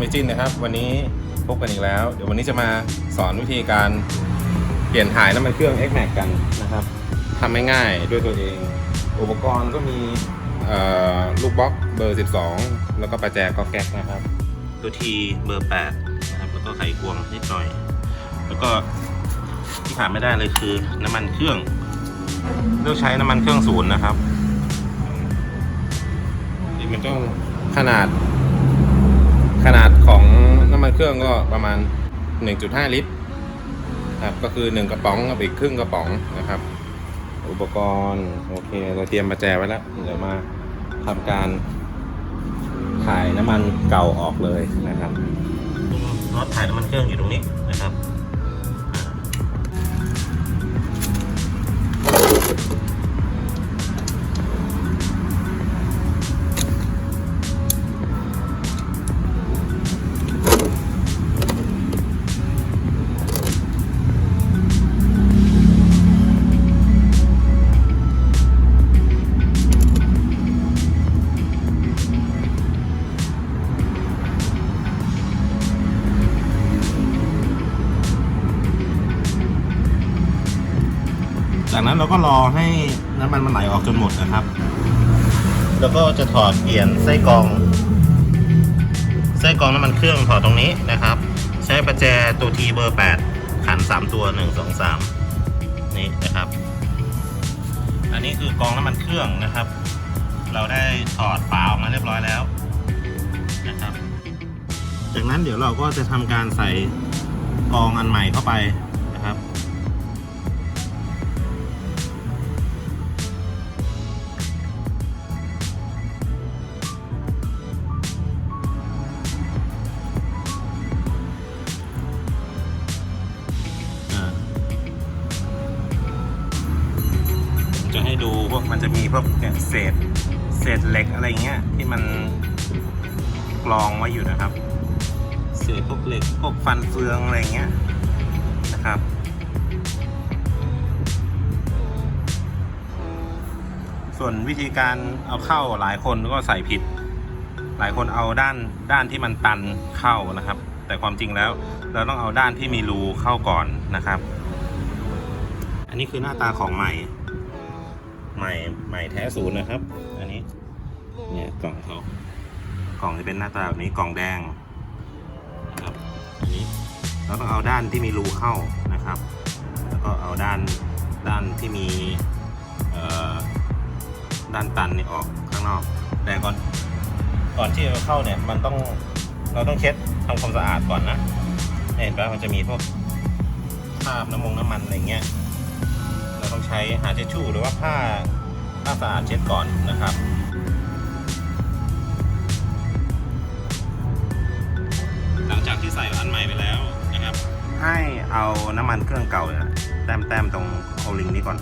เมจินนะครับ วันนี้พบกันอีกแล้ว เดี๋ยววันนี้จะมาสอนวิธีการเปลี่ยนถ่ายน้ำมันเครื่อง X Max กันนะครับทำง่ายๆด้วยตัวเอง อุปกรณ์ก็มีเอ่อลูกบล็อกเบอร์ 12 แล้วก็ประแจก็แก๊กนะครับ ตัวทีเบอร์ 8 นะครับ แล้วก็ไขควงนิดหน่อย แล้วก็ที่ขาดไม่ได้เลยคือน้ำมันเครื่อง เลือกใช้น้ำมันเครื่องศูนย์นะครับนี่มันต้องขนาด ขนาดของน้ำมันเครื่องก็ประมาณ 1.5 ลิตรครับก็คือ 1 กระป๋องกับอีกครึ่งกระป๋องนะครับ อุปกรณ์โอเคเราเตรียมมาแจไว้แล้วเดี๋ยวมาทำการถ่ายน้ำมันเก่าออกเลยนะครับน็อตถ่ายน้ำมันเครื่องอยู่ตรงนี้นะครับ จากนั้นเราก็รอให้น้ำมันมันไหลออกจนหมดนะครับ แล้วก็จะถอดเปลี่ยนไส้กรอง ไส้กรองน้ำมันเครื่องถอดตรงนี้นะครับ ใช้ประแจตัวทีเบอร์ 8 ขัน 3 ตัว 1 2 3 นี่นะครับ อันนี้คือกรองน้ำมันเครื่องนะครับ เราได้ถอดฝาออกมาเรียบร้อยแล้วนะครับ จากนั้นเดี๋ยวเราก็จะทำการใส่กรองอันใหม่เข้าไป เศษ เศษเหล็กอะไรเงี้ยที่มันกรองไว้อยู่นะครับ เศษพวกเหล็กพวกฟันเฟืองอะไรเงี้ยนะครับ ส่วนวิธีการเอาเข้าหลายคนก็ใส่ผิด หลายคนเอาด้านด้านที่มันตันเข้านะครับ แต่ความจริงแล้วเราต้องเอาด้านที่มีรูเข้าก่อนนะครับ อันนี้คือหน้าตาของใหม่ ใหม่ใหม่แท้ศูนย์นะครับ อันนี้ เนี่ยกล่องเขากล่องจะเป็นหน้าตาแบบนี้กล่องแดงนะครับอันนี้เราต้องเอาด้านที่มีรูเข้านะครับ แล้วก็เอาด้านด้านที่มีด้านตันนี่ออกข้างนอก แต่ก่อนก่อนที่จะเข้าเนี่ยมันต้องเราต้องเช็ดทำความสะอาดก่อนนะ เห็นปะมันจะมีพวกคราบน้ำมงน้ำมันอะไรเงี้ย ช้หาเช็ดชู่หรือว่าผ้าผ้าสะอาดเช็ดก่อนนะครับหลังจากที่ใส่อันใหม่ไปแล้วนะครับ ให้เอาน้ำมันเครื่องเก่าเนี่ยแต้มแต้มๆตรงโอลิงนี้ก่อน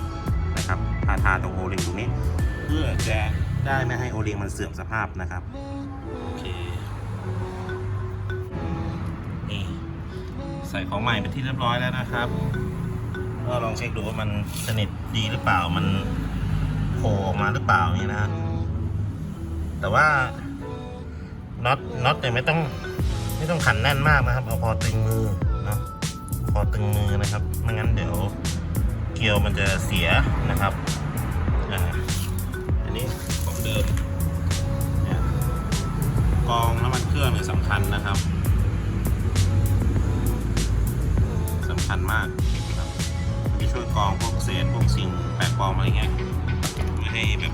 นะครับทาทาตรงโอลิงตรงนี้ เพื่อจะได้ไม่ให้โอลิงมันเสื่อมสภาพนะครับโอเคนี่ใส่ของใหม่เป็นที่เรียบร้อยแล้วนะครับ ก็ลองเช็คดูว่ามันสนิทดีหรือเปล่ามันโผล่ออกมาหรือเปล่าอย่างนี้นะแต่ว่าน็อตน็อตเนี่ยไม่ต้องไม่ต้องขันแน่นมากนะครับ เอาพอตึงมือเนาะพอตึงมือนะครับไม่งั้นเดี๋ยวเกลียวมันจะเสียนะครับอ่าอันนี้ของเดิมกองน้ำมันเครื่องเนี่ยสำคัญนะครับสำคัญมาก ช่วยกรองพวกเศษพวกสิ่งแปลกปลอมอะไรเงี้ยไม่ให้แบบ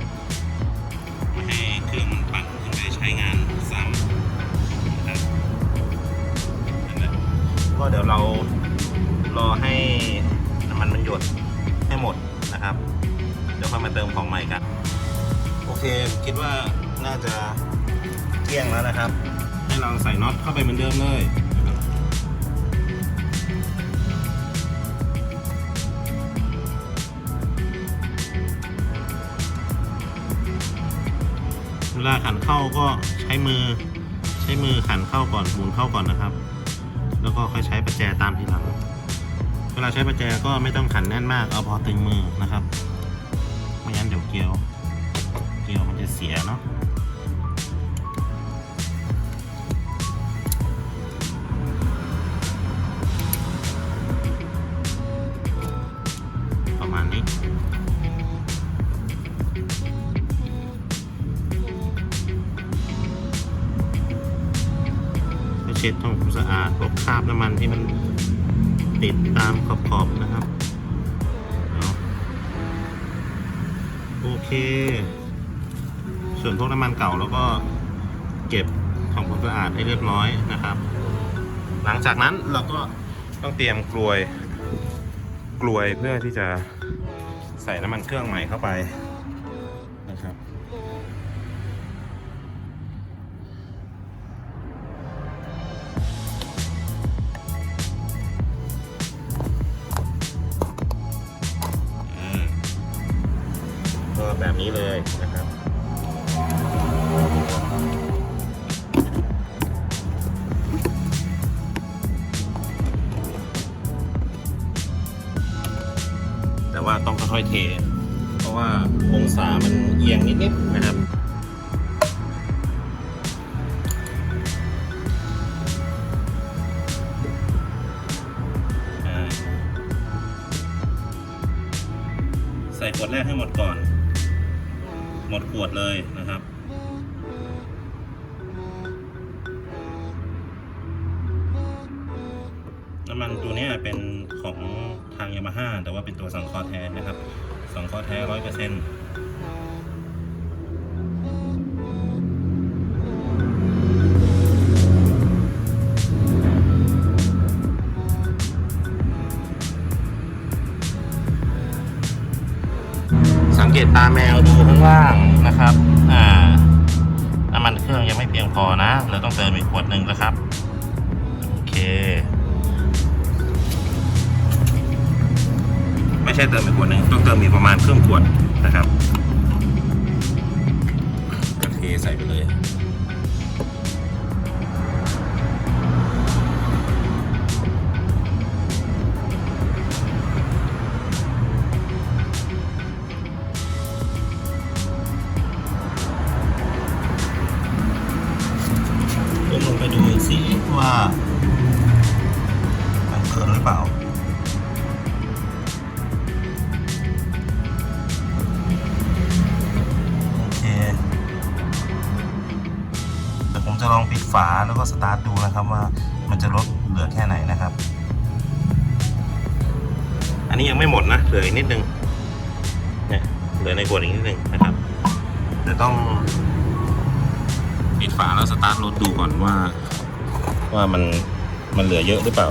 ไม่ให้เครื่องมันปั่นขึ้นไปใช้งานซ้ำนะครับนั่นแหละก็เดี๋ยวเรารอให้น้ำมันมันหยดให้หมดนะครับ เดี๋ยวค่อยมาเติมของใหม่กัน โอเคคิดว่าน่าจะเกลี้ยงแล้วนะครับ ให้เราใส่น็อตเข้าไปเหมือนเดิมเลย ลาขันเข้าก็ใช้มือ ใช้มือขันเข้าก่อนหมุนเข้าก่อนนะครับ แล้วก็ค่อยใช้ประแจตามทีหลัง เวลาใช้ประแจก็ไม่ต้องขันแน่นมากเอาพอตึงมือนะครับ ไม่งั้นเดี๋ยวเกลียว เกลียวมันจะเสียเนาะ ช็ดทำความสะอาดพวกคราบน้ำมันที่มันติดตามขอบๆนะครับโอเค ส่วนพวกน้ำมันเก่าแล้วก็เก็บทำความสะอาดให้เรียบร้อยนะครับ หลังจากนั้นเราก็ต้องเตรียมกลวย กลวยเพื่อที่จะใส่น้ำมันเครื่องใหม่เข้าไป แบนี้เลยนะครับแต่ว่าต้องค่อยๆเท เพราะว่าองศามันเอียงนิดๆนะครับใส่ขวดแรกให้หมดก่อน มดขวดเลยนะครับ น้ำมันตัวนี้เป็นของทางยามาฮ่าแต่ว่าเป็นตัวสังเคราะห์แท้นะครับ สังเคราะห์แท้ร้อยเปอร์เซ็นต์ เกตตาแมวดูข้างล่างนะครับ อ่าน้ำมันเครื่องยังไม่เพียงพอนะ เราต้องเติมอีกขวดหนึ่งนะครับ โอเค ไม่ใช่เติมอีกขวดหนึ่งต้องเติมอีกประมาณครึ่งขวดนะครับ โอเคใส่ไปเลย มันเกินหรือเปล่า โอเคเดี๋ยวผมจะลองปิดฝาแล้วก็สตาร์ทดูนะครับว่ามันจะลดเหลือแค่ไหนนะครับ อันนี้ยังไม่หมดนะ เหลืออีกนิดนึงเนี่ยเหลือในขวดอีกนิดนึงนะครับ เดี๋ยวต้องปิดฝาแล้วสตาร์ทรถดูก่อนว่า ว่ามันมันเหลือเยอะหรือเปล่า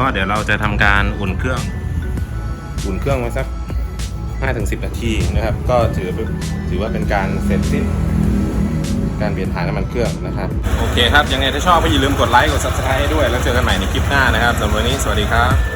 ก็เดี๋ยวเราจะทำการอุ่นเครื่อง อุ่นเครื่องไว้สัก5-10นาทีนะครับ ก็ถือถือว่าเป็นการเสร็จสิ้นการเปลี่ยนถ่ายน้ำมันเครื่องนะครับ โอเคครับ ยังไงถ้าชอบก็อย่าลืมกดไลค์ กด subscribe ด้วย แล้วเจอกันใหม่ในคลิปหน้านะครับสำหรับวันนี้ สวัสดีครับ